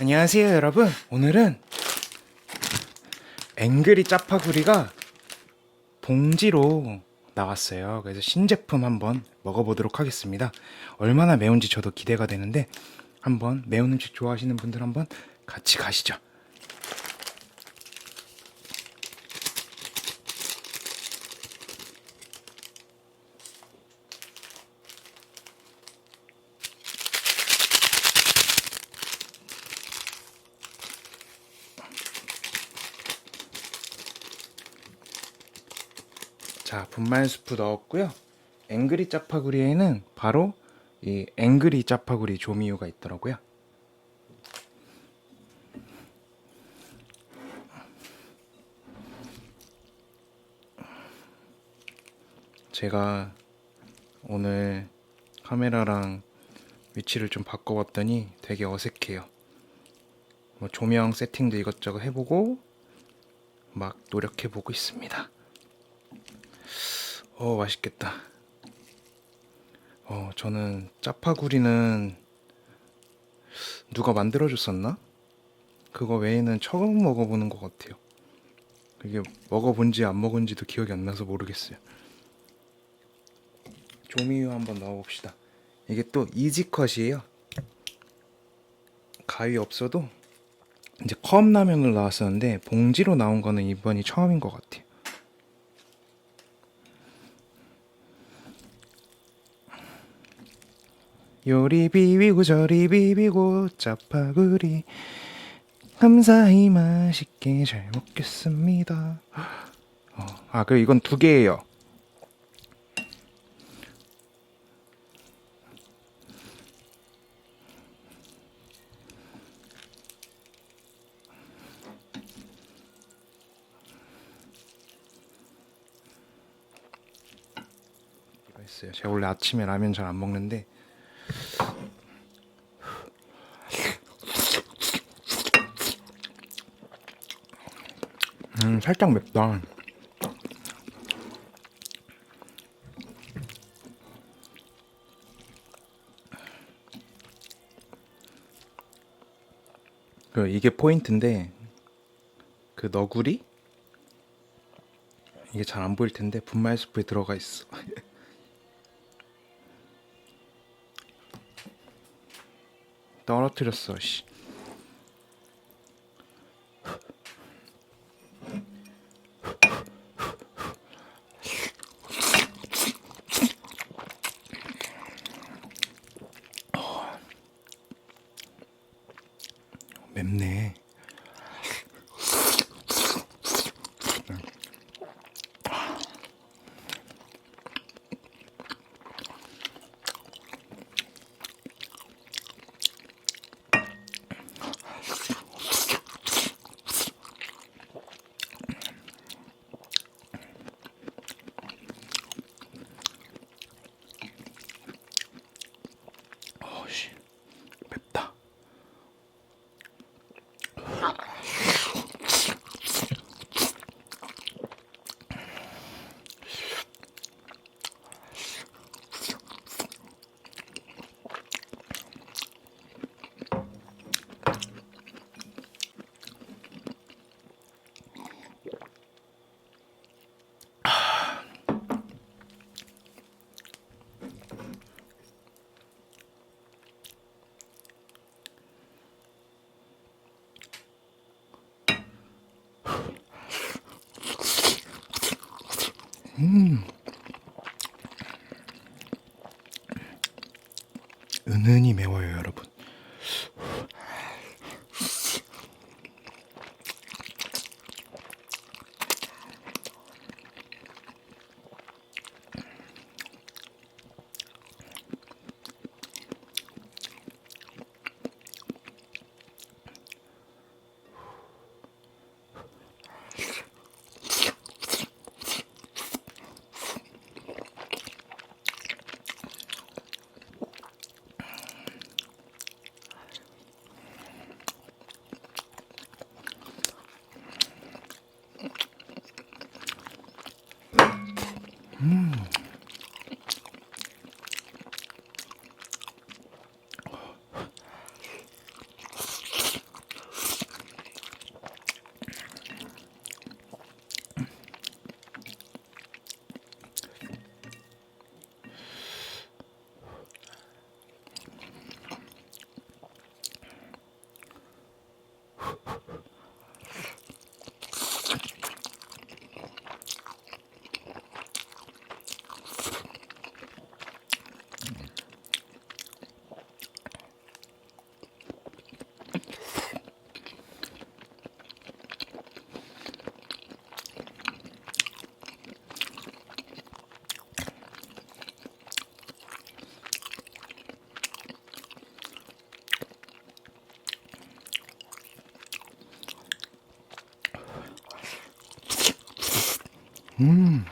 안녕하세요 여러분. 오늘은 앵그리 짜파구리가 봉지로 나왔어요. 그래서 신제품 한번 먹어보도록 하겠습니다. 얼마나 매운지 저도 기대가 되는데 한번 매운 음식 좋아하시는 분들 한번 같이 가시죠 자, 분말 스프 넣었고요. 앵그리 짜파구리에는 바로 이 앵그리 짜파구리 조미유가 있더라고요. 제가 오늘 카메라랑 위치를 좀 바꿔봤더니 되게 어색해요. 뭐 조명 세팅도 이것저것 해보고 막 노력해보고 있습니다. 어 맛있겠다. 어 저는 짜파구리는 누가 만들어줬었나? 그거 외에는 처음 먹어보는 것 같아요. 이게 먹어본지 안 먹은지도 기억이 안 나서 모르겠어요. 조미유 한번 넣어봅시다. 이게 또 이지컷이에요. 가위 없어도 이제 컵라면으로 나왔었는데 봉지로 나온 거는 이번이 처음인 것 같아요. 요리 비비고 저리 비비고 짜파구리 감사히 맛있게 잘 먹겠습니다. 어, 아, 그 이건 두 개예요. 제가 원래 아침에 라면 잘 안 먹는데 음, 살짝 맵다. 그 이게 포인트인데 그 너구리 이게 잘 안 보일 텐데 분말 스프에 들어가 있어. 떨어뜨렸어. 씨. 맵네. 은 음.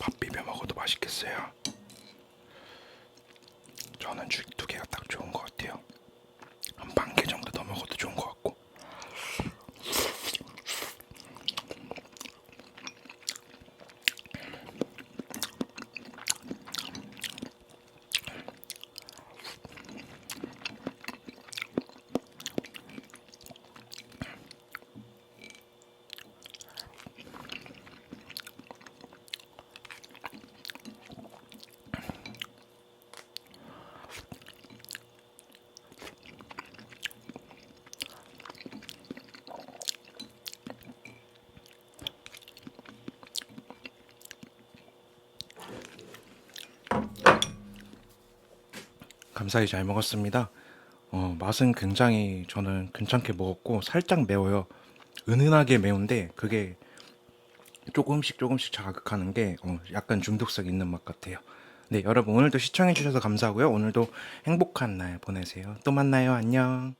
밥 비벼 먹어도 맛있겠어요. 저는 죽 두 개가 딱 좋은 것 같아요. 한 반 개 정도 더 먹어도 좋은 것 같고. 감사히 잘 먹었습니다. 어, 맛은 굉장히 저는 괜찮게 먹었고 살짝 매워요. 은은하게 매운데 그게 조금씩 조금씩 자극하는 게 어, 약간 중독성 있는 맛 같아요. 네, 여러분 오늘도 시청해 주셔서 감사하고요. 오늘도 행복한 날 보내세요. 또 만나요. 안녕.